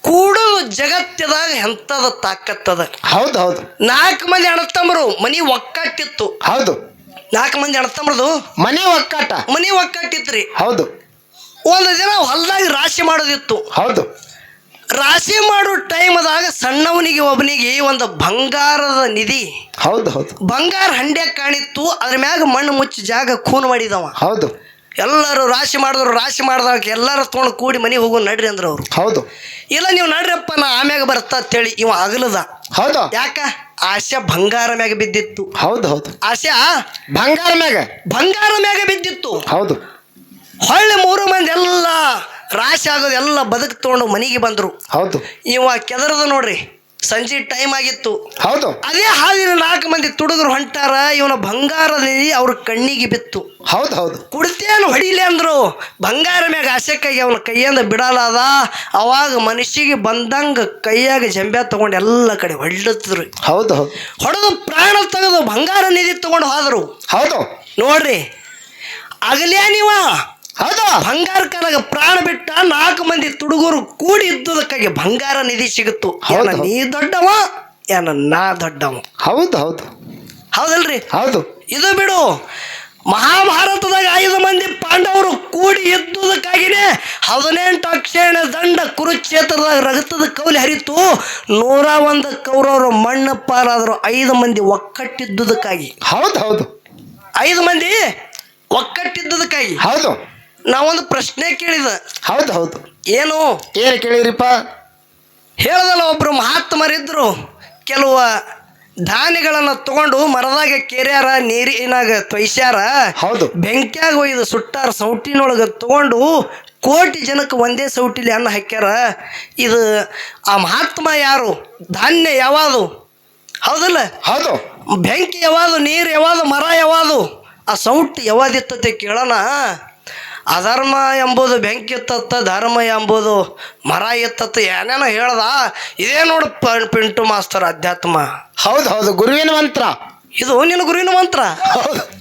ಕೂಡು ಜಗತ್ತದಾಗ ಎಂಥದ ತಾಕತ್ತದ. ಹೌದು ಹೌದು ನಾಲ್ಕು ಮಂದಿ ಅಣ್ಣತಮ್ಮರು ಮನಿ ಒಕ್ಕಟ್ಟಿತ್ತು. ಹೌದು. ನಾಲ್ಕು ಮಂದಿ ಅಣ್ಣತಮ್ಮರದು? ಮನೆ ಒಕ್ಕಾಟ. ಮನಿ ಒಕ್ಕಟ್ಟಿತ್ರಿ ಹೌದು. ಒಂದು ದಿನ ಹೊಲದಾಗ ರಾಶಿ ಮಾಡೋದಿತ್ತು. ಹೌದು. ರಾಶಿ ಮಾಡೋ ಟೈಮದಾಗ ಸಣ್ಣವನಿಗೆ ಒಬ್ಬನಿಗೆ ಒಂದು ಬಂಗಾರದ ನಿಧಿ. ಹೌದು ಹೌದು. ಬಂಗಾರ ಹಂಡೆ ಕಾಣಿತ್ತು ಅದ್ರ ಮ್ಯಾಗ ಮಣ್ಣು ಮುಚ್ಚಿ ಜಾಗ ಖೂನ್ ಮಾಡಿದವ. ಹೌದು. ಎಲ್ಲರೂ ರಾಶಿ ಮಾಡಿದ್ರು ರಾಶಿ ಮಾಡಿದಾಗ ಎಲ್ಲರೂ ತೊಗೊಂಡು ಕೂಡಿ ಮನೆಗೆ ಹೋಗೋ ನಡ್ರಿ ಅಂದ್ರೆ ಅವರು. ಹೌದು. ಇಲ್ಲ ನೀವು ನಡ್ರಪ್ಪ ನಾ ಆಮ್ಯಾಗ ಬರ್ತಾ ಅಂತೇಳಿ ಇವ ಅಗಲದ. ಹೌದು. ಯಾಕ? ಆಶೆ ಬಂಗಾರ ಮ್ಯಾಗ ಬಿದ್ದಿತ್ತು. ಹೌದು ಹೌದು. ಆಶೆ ಬಂಗಾರ ಮ್ಯಾಗ? ಬಂಗಾರ ಮ್ಯಾಗ ಬಿದ್ದಿತ್ತು. ಹೌದು. ಹೊಳ್ಳಿ ಮೂರು ಮಂದಿ ಎಲ್ಲ ರಾಶಿ ಆಗೋದು ಎಲ್ಲ ಬದುಕು ತಗೊಂಡು ಮನೆಗೆ ಬಂದರು. ಹೌದು. ಇವ ಕೆದರದ ನೋಡ್ರಿ ಸಂಜೆ ಟೈಮ್ ಆಗಿತ್ತು. ಹೌದು. ಅದೇ ಹಾಲಿನ ನಾಲ್ಕು ಮಂದಿ ತುಡಿದ್ರು ಹೊಂಟಾರ ಇವನ ಬಂಗಾರದ ನಿಧಿ ಅವ್ರ ಕಣ್ಣಿಗೆ ಬಿತ್ತು. ಹೌದು ಹೌದು. ಕುಡ್ತೇನು ಹೊಡಿಲಿ ಅಂದ್ರು. ಬಂಗಾರ ಮ್ಯಾಗ ಆಸೆಕ್ಕಾಗಿ ಅವನ ಕೈಯಿಂದ ಬಿಡಲಾದ. ಅವಾಗ ಮನುಷ್ಯಗೆ ಬಂದಂಗ ಕೈಯಾಗ ಜಂಬ್ಯಾ ತಗೊಂಡು ಎಲ್ಲ ಕಡೆ ಹೊಡ್ಲತ್ತಿದ್ರು ಹೌದು ಹೌದು. ಹೊಡೆದು ಪ್ರಾಣ ತೆಗೆದು ಬಂಗಾರ ನಿಧಿ ತಗೊಂಡು ಹೋದರು. ಹೌದು. ನೋಡ್ರಿ ಆಗಲೇ ನೀವ? ಹೌದು. ಬಂಗಾರ ಕಾಲಾಗ ಪ್ರಾಣ ಬಿಟ್ಟ ನಾಲ್ಕು ಮಂದಿ ತುಡುಗರು ಕೂಡಿ ಇದ್ದುದಕ್ಕಾಗಿ ಬಂಗಾರ ನಿಧಿ ಸಿಗುತ್ತು. ಹೌದು. ನೀ ದೊಡ್ಡವ ಏನ ನಾ ದೊಡ್ಡವ. ಹೌದು ಹೌದು. ಹೌದಲ್ರಿ? ಹೌದು. ಇದು ಬಿಡು ಮಹಾಭಾರತದಾಗ ಐದು ಮಂದಿ ಪಾಂಡವರು ಕೂಡಿ ಎದ್ದುದಕ್ಕಾಗಿನೇ ಹದಿನೆಂಟು ಅಕ್ಷೇಣ ದಂಡ ಕುರುಕ್ಷೇತ್ರದಾಗ ರಗತದ ಕೌಲಿ ಹರಿತು. ನೂರ ಒಂದು ಕೌರವರು ಮಣ್ಣು ಪಾಲಾದ್ರು ಐದು ಮಂದಿ ಒಕ್ಕಟ್ಟಿದ್ದುದಕ್ಕಾಗಿ. ಹೌದು ಹೌದು. ಐದು ಮಂದಿ ಒಕ್ಕಟ್ಟಿದ್ದುದಕ್ಕಾಗಿ. ಹೌದು. ನಾವೊಂದು ಪ್ರಶ್ನೆ ಕೇಳಿದ. ಹೌದು ಹೌದು. ಏನು? ಏನು ಕೇಳಿರಿಪ್ಪ ಹೇಳ್ದಲ್ಲ ಒಬ್ರು ಮಹಾತ್ಮರಿದ್ರು ಕೆಲವು ಧಾನ್ಯಗಳನ್ನು ತಗೊಂಡು ಮರದಾಗ ಕೆರ್ಯಾರ ನೀರಿನಾಗ ತೊಯ್ಸ್ಯಾರ ಹೌದು. ಬೆಂಕಿಯಾಗ ಒಯ್ದು ಸುಟ್ಟಾರ ಸೌಟಿನೊಳಗೆ ತಗೊಂಡು ಕೋಟಿ ಜನಕ್ಕೆ ಒಂದೇ ಸೌಟಿಲಿ ಅನ್ನ ಹಾಕ್ಯಾರ. ಇದು ಆ ಮಹಾತ್ಮ ಯಾರು? ಧಾನ್ಯ ಯಾವಾದು? ಹೌದಲ್ಲ? ಹೌದು. ಬೆಂಕಿ ಯಾವಾದು ನೀರು ಯಾವಾದು ಮರ ಯಾವಾದು? ಆ ಸೌಟ್ ಯಾವಾದಿತ್ತತೆ ಕೇಳೋಣ. ಅಧರ್ಮ ಎಂಬುದು ಬೆಂಕಿ ಎತ್ತತ್ತ ಧರ್ಮ ಎಂಬುದು ಮರ ಎತ್ತತ್ತ ಏನೇನೋ ಹೇಳ್ದ. ಇದೇ ನೋಡು ಪಿಂಟು ಮಾಸ್ತರ್ ಅಧ್ಯಾತ್ಮ. ಹೌದು ಹೌದು ಗುರುವಿನ ಮಂತ್ರ. ಇದು ನಿನ್ನ ಗುರುವಿನ ಮಂತ್ರ? ಹೌದು.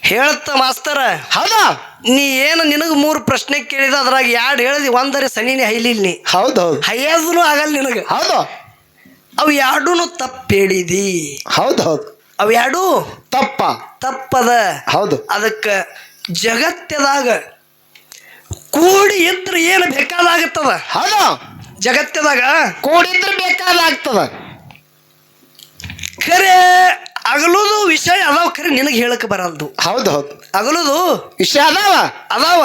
ಹೇಳತ್ತ ಮಾಸ್ತರ. ಹೌದಾ? ನೀ ಏನು ನಿನಗೆ ಮೂರು ಪ್ರಶ್ನೆ ಕೇಳಿದ ಅದ್ರಾಗ ಯಾಡ್ ಹೇಳಿದಿ? ಒಂದರೆ ಸನಿನೇ ಹೈಲಿಲ್ಲ ನೀ. ಹೌದು ಹೌದು. ಹೈಯದನು ಆಗಲ್ಲ ನಿನಗೆ. ಹೌದು. ಅವು ಎರಡೂ ತಪ್ಪು ಹೇಳಿದಿ ಹೌದು ಹೌದು. ಅವು ಎರಡೂ ತಪ್ಪ. ತಪ್ಪದ. ಹೌದು. ಅದಕ್ಕೆ ಜಗತ್ತದಾಗ ಕೂಡಿ ಇದ್ರೆ ಏನು ಬೇಕಾದಾಗತ್ತದ? ಹೌದು. ಜಗತ್ತದಾಗ ಕೂಡಿದ್ರೆ ಬೇಕಾದಾಗ್ತದ. ಖರೆ ಅಗಲುದು ವಿಷಯ ಅದಾವ ಖರೆ ನಿನಗೆ ಹೇಳಕ್ಕೆ ಬರಲ್ದು. ಹೌದು ಹೌದು. ಅಗಲುದು ವಿಷಯ ಅದಾವ? ಅದಾವ.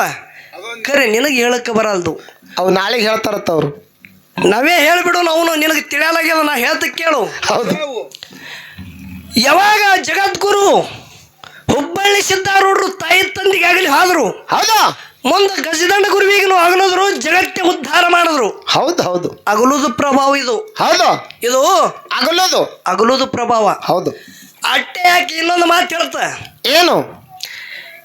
ಖರೆ ನಿನಗೆ ಹೇಳಕ್ಕೆ ಬರಲ್ದು. ಅವು ನಾಳೆಗೆ ಹೇಳ್ತಾರತ್ತ ಅವ್ರು. ನಾವೇ ಹೇಳ್ಬಿಡು ಅವನು ನಿನಗೆ ತಿಳಿಯಲಾಗ್ಯದ ನಾ ಹೇಳ್ತ ಕೇಳು. ಹೌದು. ಯಾವಾಗ ಜಗದ್ಗುರು ಹುಬ್ಬಳ್ಳಿ ಸಿದ್ಧಾರೂಢರು ತಾಯಿ ತಂದಿಗೆ ಆಗಲಿ ಹೌದಾ ಹೌದು? ಮುಂದೆ ಗಜದಂಡ ಗುರುವಿಗೂ ಅಗಲಿದ್ರು ಜಗತ್ತೆ ಉದ್ಧಾರ ಮಾಡಿದ್ರು. ಹೌದು ಹೌದು. ಅಗಲುದು ಪ್ರಭಾವ ಇದು. ಹೌದು. ಇದು ಅಗಲೋದು. ಅಗಲುದು ಪ್ರಭಾವ. ಹೌದು. ಅಟ್ಟೆ ಹಾಕಿ ಇನ್ನೊಂದು ಮಾತು ಹೇಳ್ತ. ಏನು?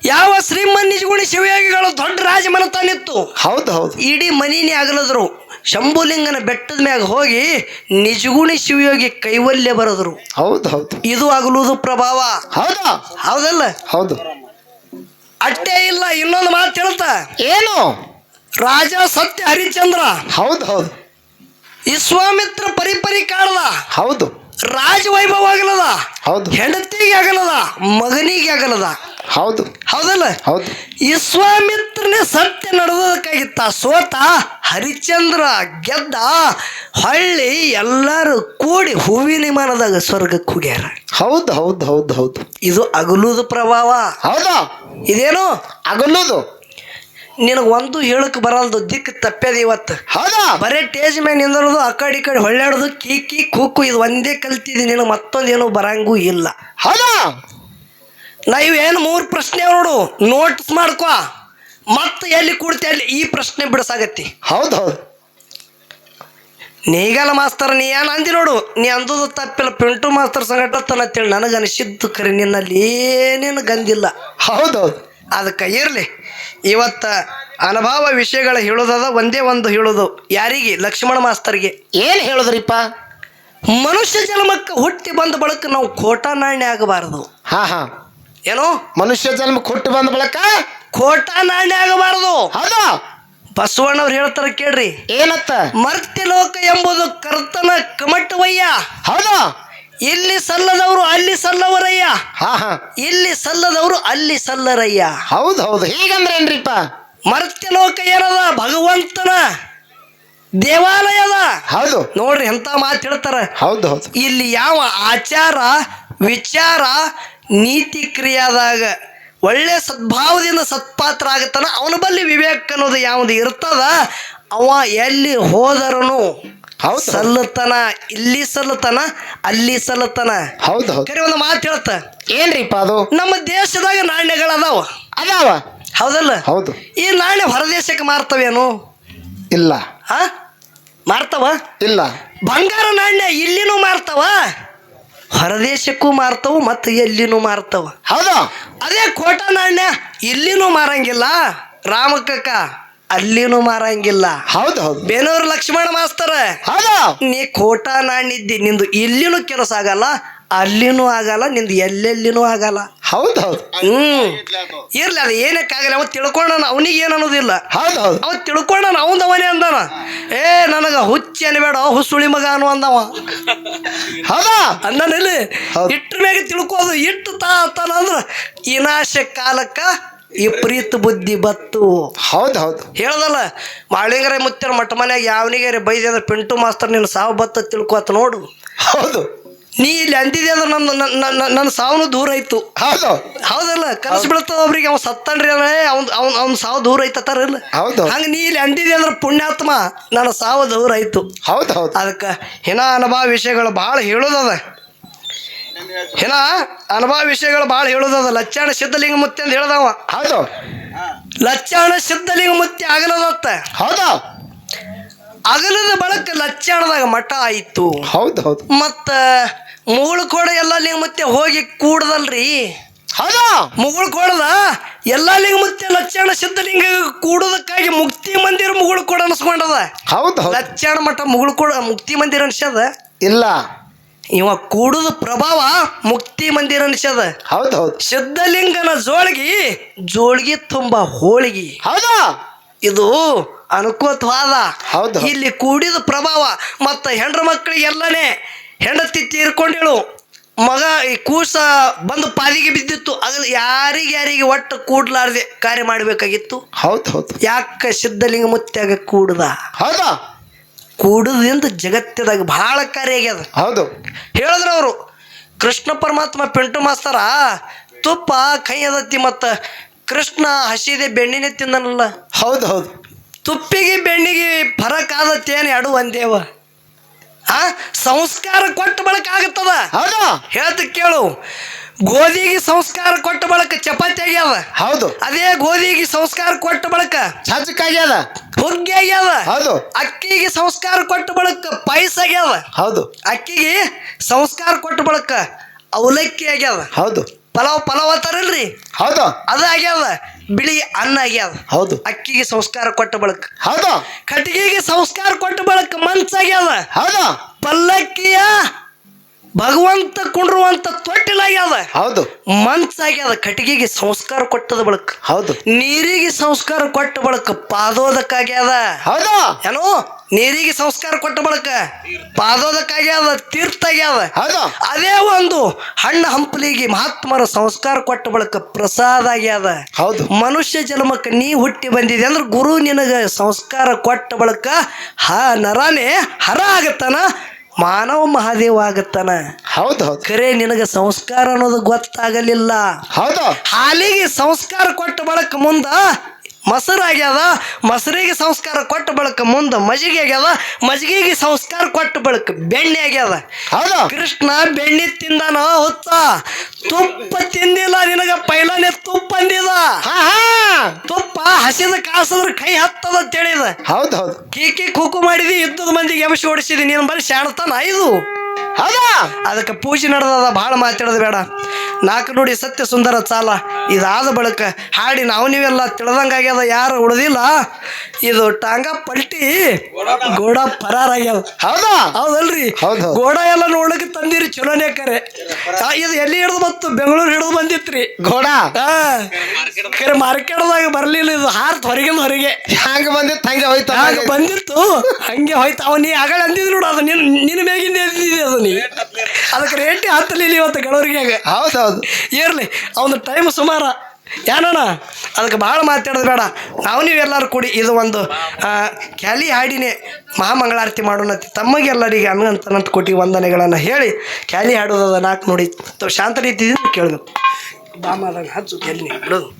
ಯಾವ ಶ್ರೀಮನ್ ನಿಜಗುಣಿ ಶಿವಯೋಗಿಗಳು ದೊಡ್ಡ ರಾಜಮನತಾನಿತ್ತು ಹೌದು ಹೌದು. ಇಡೀ ಮನೀನೇ ಅಗಲದ್ರು. ಶಂಭುಲಿಂಗನ ಬೆಟ್ಟದ ಮ್ಯಾಗ ಹೋಗಿ ನಿಜಗುಣಿ ಶಿವಯೋಗಿ ಕೈವಲ್ಯ ಬರೆದ್ರು. ಹೌದು ಹೌದು. ಇದು ಆಗಲುದು ಪ್ರಭಾವ. ಹೌದು? ಹೌದಲ್ಲ? ಹೌದು. ಅಟ್ಟೆ ಇಲ್ಲ ಇನ್ನೊಂದು ಮಾತು ಹೇಳ್ತ. ಏನು? ರಾಜ ಸತ್ಯ ಹರಿಶ್ಚಂದ್ರ ಹೌದು ಹೌದು. ವಿಶ್ವಾಮಿತ್ರ ಪರಿಪರಿ ಕಾಣದ ಹೌದು. ರಾಜವೈಭವ ಆಗಲದ ಹೌದು. ಹೆಂಡತಿಗೆ ಆಗಲದ ಮಗನಿಗೆ ಆಗಲದ. ಹೌದು. ಹೌದಲ್ಲ? ಹೌದು. ವಿಶ್ವಾಮಿತ್ರನೇ ಸತ್ಯ ನಡೆದೋದಕ್ಕಾಗಿತ್ತ ಸೋತ ಹರಿಚಂದ್ರ ಗೆದ್ದ ಹಳ್ಳಿ ಎಲ್ಲರೂ ಕೂಡಿ ಹೂವಿನ ವಿಮಾನದಾಗ ಸ್ವರ್ಗಕ್ಕೆ ಹೋಗ್ಯಾರ. ಹೌದು ಹೌದು ಹೌದು ಹೌದು. ಇದು ಅಗಲುದು ಪ್ರಭಾವ. ಹೌದಾ? ಇದೇನು? ಅಗಲೋದು. ನಿನಗೆ ಒಂದು ಹೇಳಕ್ ಬರಲ್ದು ದಿಕ್ ತಪ್ಪೇದ ಇವತ್ತು. ಹೌದಾ? ಬರೇ ಟೇಜ್ ಮೇಲೆ ನಿಂದಿರೋದು ಆ ಕಡೆ ಈ ಕಡೆ ಹೊಳ್ಳಾಡೋದು ಕೀಕಿ ಕೂಕು ಇದು ಒಂದೇ ಕಲ್ತಿದ್ದೀನಿ ನಿನಗೆ ಮತ್ತೊಂದೇನು ಬರಂಗೂ ಇಲ್ಲ. ಹೌದಾ? ನಾ ಇವೇನು ಮೂರು ಪ್ರಶ್ನೆ ನೋಡು ನೋಟ್ಸ್ ಮಾಡ್ಕೊ. ಮತ್ತೆ ಎಲ್ಲಿ ಕೂಡ್ತಿ ಅಲ್ಲಿ ಈ ಪ್ರಶ್ನೆ ಬಿಡಿಸಾಗತ್ತಿ. ಹೌದು ಹೌದು ನೀಗಲ್ಲ ಮಾಸ್ತರ್ ನೀ ಏನು ಅಂದಿ ನೋಡು ನೀ ಅಂದದು ತಪ್ಪಿಲ್ಲ ಪಿಂಟು ಮಾಸ್ತರ್ ಸಂಗಟ ಅಂತೇಳಿ ನನಗೆ ಅನಿಸಿದ್ದು ಖರೆ ನಿನ್ನಲ್ಲಿ ಏನೇನು ಗಂದಿಲ್ಲ. ಹೌದು ಹೌದು ಅದಕ್ಕೆ ಇರಲಿ. ಇವತ್ತ ಅನುಭವ ವಿಷಯಗಳ ಹೇಳೋದದ ಒಂದೇ ಒಂದು ಹೇಳೋದು ಯಾರಿಗೆ? ಲಕ್ಷ್ಮಣ ಮಾಸ್ತರಿಗೆ. ಏನು ಹೇಳಿದ್ರಿಪ್ಪ? ಮನುಷ್ಯ ಜನ್ಮಕ್ಕೆ ಹುಟ್ಟಿ ಬಂದ ಬಳಕ ನಾವು ಕೋಟ ನಾಣ್ಯ ಆಗಬಾರದು. ಹಾ ಹಾ. ಏನೋ? ಮನುಷ್ಯ ಜನ್ಮ ಕೊಟ್ಟು ಬಂದ ಬಳಕ? ಕೋಟ ನಾಣ್ಯ ಆಗಬಾರದು. ಹೌದು. ಬಸವಣ್ಣವ್ರು ಹೇಳ್ತಾರ ಕೇಳ್ರಿ. ಏನತ್ತ? ಮರ್ತ್ಯ ಲೋಕ ಎಂಬುದು ಕರ್ತನ ಕಮಟವಯ್ಯ. ಹೌದು. ಇಲ್ಲಿ ಸಲ್ಲದವರು ಅಲ್ಲಿ ಸಲ್ಲವರಯ್ಯ? ಹಾ ಹಾ. ಇಲ್ಲಿ ಸಲ್ಲದವರು ಅಲ್ಲಿ ಸಲ್ಲರಯ್ಯ. ಹೌದು ಹೌದು. ಹೀಗಂದ್ರೆ ಏನ್ರಿಪ್ಪ? ಮರ್ತ್ಯ ಲೋಕ ಏನದ? ಭಗವಂತನ ದೇವಾಲಯದ? ಹೌದು. ನೋಡ್ರಿ ಎಂತ ಮಾತು ಹೇಳ್ತಾರ. ಹೌದು ಹೌದು. ಇಲ್ಲಿ ಯಾವ ಆಚಾರ ವಿಚಾರ ನೀತಿ ಕ್ರಿಯಾದಾಗ ಒಳ್ಳೆ ಸದ್ಭಾವದಿಂದ ಸತ್ಪಾತ್ರ ಆಗತ್ತಾನ ಅವನ ಬಲ್ಲಿ ವಿವೇಕ ಅನ್ನೋದು ಯಾವುದು ಇರ್ತದ? ಅವ ಎಲ್ಲಿ ಹೋದರನು? ಹೌದು. ಸಲ್ಲತನ ಇಲ್ಲಿ ಸಲ್ಲತನ ಅಲ್ಲಿ ಸಲ್ಲತನ ಹೌದು ಹೌದು. ಕರೆ ಒಂದು ಮಾತು ಹೇಳ್ತ. ಏನ್ರಿಪ್ಪ ಅದು? ನಮ್ಮ ದೇಶದಾಗ ನಾಣ್ಯಗಳು ಅದಾವ. ಅದಾವ ಹೌದಲ್ಲ? ಹೌದು. ಈ ನಾಣ್ಯ ಹೊರದೇಶಕ್ಕೆ ಮಾರ್ತವೇನು? ಇಲ್ಲ. ಹಾ ಮಾರ್ತವ? ಇಲ್ಲ. ಬಂಗಾರ ನಾಣ್ಯ ಇಲ್ಲಿನೂ ಮಾರ್ತಾವ ಹೊರದೇಶಕ್ಕೂ ಮಾರ್ತವು ಮತ್ತು ಎಲ್ಲಿನೂ ಮಾರ್ತವ. ಹೌದು. ಅದೇ ಕೋಟ ನಾಣ್ಯ ಇಲ್ಲಿನೂ ಮಾರಂಗಿಲ್ಲ. ರಾಮಕಕ್ಕ. ಅಲ್ಲಿನೂ ಮಾರಂಗಿಲ್ಲ. ಹೌದು ಹೌದು. ಬೇನೂರು ಲಕ್ಷ್ಮಣ ಮಾಸ್ತರ ಹೌದು. ನೀ ಕೋಟ ನಾಣಿದ್ದಿ ನಿಂದು ಇಲ್ಲಿನೂ ಕೆಲಸ ಆಗಲ್ಲ ಅಲ್ಲಿನೂ ಆಗಲ್ಲ ನಿಂದು ಎಲ್ಲೆಲ್ಲಿನೂ ಆಗಲ್ಲ. ಹೌದು ಹೌದು. ಹ್ಮ್. ಇರ್ಲಿ ಅದು ಏನಕ್ಕಾಗಲ್ಲ ಅವ ತಿಳ್ಕೊಂಡ ಅವನಿಗೆ ಏನು ಅನ್ನೋದಿಲ್ಲ. ಹೌದು ಹೌದು. ಅವ ತಿಳ್ಕೊಂಡ ಅವಂದ ಅವನೇ ಅಂದಾನ. ಏ ನನಗ ಹುಚ್ಚಿ ಅನ್ಬೇಡ ಹುಸುಳಿ ಮಗ ಅನ್ನು ಅಂದವ. ಹೌದಾ? ಅಂದನಲ್ಲಿ ಇಲ್ಲಿ? ಇಟ್ಟ ಮ್ಯಾಗ ತಿಳ್ಕೋದು ಇಟ್ಟು ತಾ ತಾನ ಅಂದ್ರ ಇನಾಶ ಕಾಲಕ್ಕ ವಿಪರೀತ ಬುದ್ಧಿ ಬತ್ತು. ಹೌದು ಹೌದು. ಹೇಳ್ದಲ್ಲ ಮಾಳಿಂಗರ ಮುತ್ತರ ಮಠ ಮನೆಯಾಗ ಯಾವನಿಗೆ ಬೈದೆ ಅಂದ್ರೆ ಪಿಂಟು ಮಾಸ್ತರ್ ನಿನ್ನ ಸಾವು ಬತ್ತ ತಿಳ್ಕೊತ ನೋಡು. ಹೌದು. ನೀ ಇಲ್ಲಿ ಅಂದಿದೆ ಅಂದ್ರೆ ನನ್ನ ನನ್ನ- ನನ್ನ ಸಾವನು ದೂರ ಆಯ್ತು. ಹೌದು. ಹೌದಲ್ಲ ಕನಸು ಬೀಳ್ತದ ಒಬ್ರಿಗೆ ಅವ್ನು ಸತ್ತನ್ರಿ ಅಂದ್ರೆ ಅವ್ನ್ ಅವ್ನ್ ಅವ್ನ ಸಾವು ದೂರ ಐತತ್ತಾರ ಇಲ್ಲ. ಹೌದು. ಹಂಗ ನೀ ಇಲ್ಲಿ ಅಂದಿದೆ ಅಂದ್ರೆ ಪುಣ್ಯಾತ್ಮ ನನ್ನ ಸಾವು ದೂರ ಆಯ್ತು. ಹೌದು ಹೌದು. ಅದಕ್ಕೆ ಹಿನ ಅನುಭವ ವಿಷಯಗಳು ಭಾಳ ಹೇಳೋದದ. ಹಿನ ಅನುಭವ ವಿಷಯಗಳು ಭಾಳ ಹೇಳೋದದ. ಲಚ್ಚಾಣ ಸಿದ್ಧಲಿಂಗ ಮುತ್ತಿ ಅಂತ ಹೇಳ್ದವ. ಹೌದು. ಲಚ್ಚಾಣ ಸಿದ್ಧಲಿಂಗ ಮುತ್ತಿ ಆಗಲದತ್ತ ಹೌದು? ಅಗಲದ ಬಳಕ ಲಚ್ಚಾಣದಾಗ ಮಠ ಆಯಿತು. ಹೌದು ಹೌದು. ಮತ್ತ ಮುಗುಳ್ಕೋಡ ಎಲ್ಲ ಲಿಂಗ ಮುತ್ತೆ ಹೋಗಿ ಕೂಡದಲ್ರಿ. ಹೌದು? ಮುಗುಳ್ಕೋಡದ ಎಲ್ಲ ಲಿಂಗ ಮುತ್ತೆ ಲಚ್ಚಾಣ ಸಿದ್ಧಲಿಂಗ ಕೂಡೋದಕ್ಕಾಗಿ ಮುಕ್ತಿ ಮಂದಿರ ಮುಗುಳ್ಕೋಡ ಅನ್ಸ್ಕೊಂಡದ. ಹೌದು ಹೌದು. ಲಚ್ಚಾಣ ಮಠ ಮುಗುಳ್ಕೋಡ ಮುಕ್ತಿ ಮಂದಿರ ಅನ್ಸದ ಇಲ್ಲ. ಇವ ಕೂಡುದ ಪ್ರಭಾವ ಮುಕ್ತಿ ಮಂದಿರ ನಿಷದ ಹೌದು ಹೌದು. ಸಿದ್ಧಲಿಂಗನ ಜೋಳಿಗಿ ಜೋಳಿಗೆ ತುಂಬ ಹೋಳಿಗೆ. ಹೌದಾ? ಇದು ಅನುಕೂತವಾದ ಹೌದು. ಇಲ್ಲಿ ಕೂಡಿದ ಪ್ರಭಾವ ಮತ್ತ ಹೆಂಡ್ರ ಮಕ್ಕಳಿಗೆಲ್ಲನೇ ಹೆಂಡತಿ ತೀರ್ಕೊಂಡಿಳು. ಮಗ ಈ ಕೂಸ ಬಂದು ಪಾದಿಗೆ ಬಿದ್ದಿತ್ತು. ಅದ್ರ ಯಾರಿಗೆ ಯಾರಿಗೆ ಒಟ್ಟು ಕೂಡ್ಲಾರ್ದೆ ಕಾರ್ಯ ಮಾಡಬೇಕಾಗಿತ್ತು? ಹೌದು ಹೌದು. ಯಾಕೆ ಸಿದ್ಧಲಿಂಗ ಮುತ್ಯಾಗ ಕೂಡದ? ಹೌದು? ಕೂಡುದಿಂದ ಜಗತ್ತದಾಗ ಭಾಳ ಕಾರ್ಯ ಆಗ್ಯದ. ಹೌದು. ಹೇಳಿದ್ರು ಅವರು ಕೃಷ್ಣ ಪರಮಾತ್ಮ ಪೆಂಟು ಮಾಸ್ತರ ತುಪ್ಪ ಕೈ ಅದತ್ತಿ ಮತ್ತು ಕೃಷ್ಣ ಹಸಿದೆ ಬೆಣ್ಣಿನೇ ತಿಂದನಲ್ಲ. ಹೌದು ಹೌದು. ತುಪ್ಪಿಗೆ ಬೆಣ್ಣಿಗೆ ಫರಕ್ ಆದತ್ತೇನು ಎರಡು ಒಂದೇವ. ಆ ಸಂಸ್ಕಾರ ಕೊಟ್ಟು ಬಳಕ ಆಗತ್ತದ. ಹೌದು. ಹೇಳ್ತ ಕೇಳು ಗೋಧಿಗೆ ಸಂಸ್ಕಾರ ಕೊಟ್ಟ ಬಳಕ ಚಪಾತಿ ಆಗ್ಯಾವ ಹೌದು. ಅದೇ ಗೋಧಿಗೆ ಸಂಸ್ಕಾರ ಕೊಟ್ಟ ಬಳಕ ಸಜ್ಜಕ್ಕಾಗ್ಯದ ಹುಗ್ಗಿ ಆಗ್ಯಾವ ಹೌದು. ಅಕ್ಕಿಗೆ ಸಂಸ್ಕಾರ ಕೊಟ್ಟ ಬಳಕ ಪಾಯಸ ಆಗ್ಯಾವ ಹೌದು. ಅಕ್ಕಿಗೆ ಸಂಸ್ಕಾರ ಕೊಟ್ಟ ಬಳಕ ಅವಲಕ್ಕಿ ಆಗ್ಯಾವ. ಹೌದು. ಪಲಾವ್ ಪಲಾವ್ ಅಂತಾರಲ್ರಿ? ಹೌದು. ಅದ ಆಗ್ಯಾವ. ಬಿಳಿ ಅನ್ನ ಆಗ್ಯಾವ. ಹೌದು. ಅಕ್ಕಿಗೆ ಸಂಸ್ಕಾರ ಕೊಟ್ಟ ಬಳಕ. ಹೌದು. ಕಟ್ಟಿಗೆಗೆ ಸಂಸ್ಕಾರ ಕೊಟ್ಟ ಬಳಕ ಮನ್ಸಾಗ್ಯಾವ ಹೌದು. ಪಲ್ಲಕ್ಕಿಯ ಭಗವಂತ ಕುಂಡ್ರುವಂತ ತೊಟ್ಟಿಲಾಗ್ಯದ ಹೌದು. ಮನ್ಸಾಗ್ಯಾದ ಕಟ್ಟಿಗೆಗೆ ಸಂಸ್ಕಾರ ಕೊಟ್ಟದ ಬಳಕ. ಹೌದು. ನೀರಿಗೆ ಸಂಸ್ಕಾರ ಕೊಟ್ಟ ಬಳಕ ಪಾದೋದಕ್ಕಾಗ್ಯಾದ ಹೌದು. ಏನೋ? ನೀರಿಗೆ ಸಂಸ್ಕಾರ ಕೊಟ್ಟ ಬಳಕ ಪಾದೋದಕ್ಕಾಗ್ಯಾದ ತೀರ್ಥ ಆಗ್ಯಾದ ಹೌದು. ಅದೇ ಒಂದು ಹಣ್ಣ ಹಂಪಲಿಗೆ ಮಹಾತ್ಮರ ಸಂಸ್ಕಾರ ಕೊಟ್ಟ ಬಳಕ ಪ್ರಸಾದ ಆಗ್ಯಾದ ಹೌದು. ಮನುಷ್ಯ ಜನ್ಮಕ್ಕೆ ನೀ ಹುಟ್ಟಿ ಬಂದಿದೆ ಅಂದ್ರೆ ಗುರು ನಿನಗ ಸಂಸ್ಕಾರ ಕೊಟ್ಟ ಬಳಕ ಹ ನರಾನೇ ಹರ ಆಗತ್ತಾನ ಮಾನವ ಮಹಾದೇವ ಆಗತ್ತಾನ? ಹೌದು ಹೌದು. ಖರೆ ನಿನಗೆ ಸಂಸ್ಕಾರ ಅನ್ನೋದು ಗೊತ್ತಾಗಲಿಲ್ಲ. ಹೌದು. ಹಾಲಿಗೆ ಸಂಸ್ಕಾರ ಕೊಟ್ಟ ಬಳಕ ಮುಂದ ಮೊಸರು ಆಗ್ಯದ ಮೊಸರಿಗೆ ಸಂಸ್ಕಾರ ಕೊಟ್ಟ ಬಳಕ ಮುಂದೆ ಮಜ್ಜಿಗೆ ಆಗ್ಯದ ಮಜ್ಜಿಗೆಗೆ ಸಂಸ್ಕಾರ ಕೊಟ್ಟ ಬಳಕ ಬೆಣ್ಣೆ ಆಗ್ಯದ. ಹೌದು. ಕೃಷ್ಣ ಬೆಣ್ಣೆ ತಿಂದಾನ ಹೊತ್ತ ತುಪ್ಪ ತಿಂದಿಲ್ಲ ನಿನಗ ಪೈಲಾನೆ ತುಪ್ಪ ಅಂದಿದ. ತುಪ್ಪ ಹಸಿದ ಕಾಸದ್ರ ಕೈ ಹತ್ತದ ಅಂತ ಹೇಳಿದ. ಹೌದು ಹೌದು. ಕೀಕಿ ಕೂಕು ಮಾಡಿದಿ ಇದ್ದದ ಮಂದಿಗೆ ಎಮಶಿ ಓಡಿಸಿದಿ ನೀನು ಬರೀ ಶಾಣತಾನ ಐದು. ಹೌದಾ? ಅದಕ್ಕೆ ಪೂಜೆ ನಡೆದದ ಭಾಳ ಮಾತಾಡೋದು ಬೇಡ. ನಾಲ್ಕು ನೋಡಿ ಸತ್ಯ ಸುಂದರ ಚಾಲ. ಇದಾದ ಬಳಿಕ ಹಾಡಿ ನಾವು ನೀವೆಲ್ಲ ತಿಳಿದಂಗಾಗ್ಯದ ಯಾರು ಉಳ್ದಿಲ್ಲ? ಇದು ಟಾಂಗ ಪಲ್ಟಿ ಗೋಡ ಪರಾರಾಗ್ಯದ ಹೌದಾ? ಹೌದಲ್ರಿ. ಹೌದು. ಗೋಡ ಎಲ್ಲ ನೋಡ್ಲಿಕ್ಕೆ ತಂದಿರಿ ಚಲೋನೇ ಕರೆ. ಇದು ಎಲ್ಲಿ ಹಿಡಿದು ಬಂತು? ಬೆಂಗಳೂರು ಹಿಡಿದು ಬಂದಿತ್ರಿ. ಗೋಡ? ಕರೆ ಮಾರ್ಕೆಟ್ದಾಗ ಬರ್ಲಿಲ್ಲ ಇದು ಹಾರ್ತ್ ಹೊರಗಿಂದ ಹೊರಗೆ. ಹಂಗ ಬಂದಿತ್ತು? ಹಂಗೆ ಹೋಯ್ತು ಹಂಗ? ಬಂದಿತ್ತು? ಹಂಗೆ ಹೋಯ್ತು. ಅವ ನೀ ಆಗಳ ಅಂದಿದ್ ನೋಡು ಅದು ನಿನ್ ನಿನ್ನ ಮೇಗಿಂದ ಎದ್ದಿದೆ ಅದು ನೀ. ಅದಕ್ಕೆ ರೇಟ್ ಹತ್ತಲಿಲ್ಲ ಇವತ್ತು ಹೌದು ಹೌದೌದು. ಇರ್ಲಿ ಅವನ ಟೈಮ್ ಸುಮಾರ ಏನಣ್ಣ? ಅದಕ್ಕೆ ಭಾಳ ಮಾತಾಡೋದು ಬೇಡ. ನಾವು ನೀವೆಲ್ಲರೂ ಕೂಡಿ ಇದು ಒಂದು ಕ್ಯಾಲಿ ಹಾಡಿನೇ ಮಹಾಮಂಗಳಾರತಿ ಮಾಡೋಣ ತಮ್ಮಗೆಲ್ಲರಿಗೆ ಅನ್ನಂತನಂತ ಕೊಟ್ಟು ವಂದನೆಗಳನ್ನು ಹೇಳಿ ಕ್ಯಾಲಿ ಹಾಡೋದು ನಾಲ್ಕು ನೋಡಿ. ಶಾಂತ ರೀತಿಯಿಂದ ಕೇಳಬೇಕು ಬಾಮಾದಂಗೆ ಹಚ್ಚು ಕ್ಯಾಲಿನಿ ಬಿಡೋದು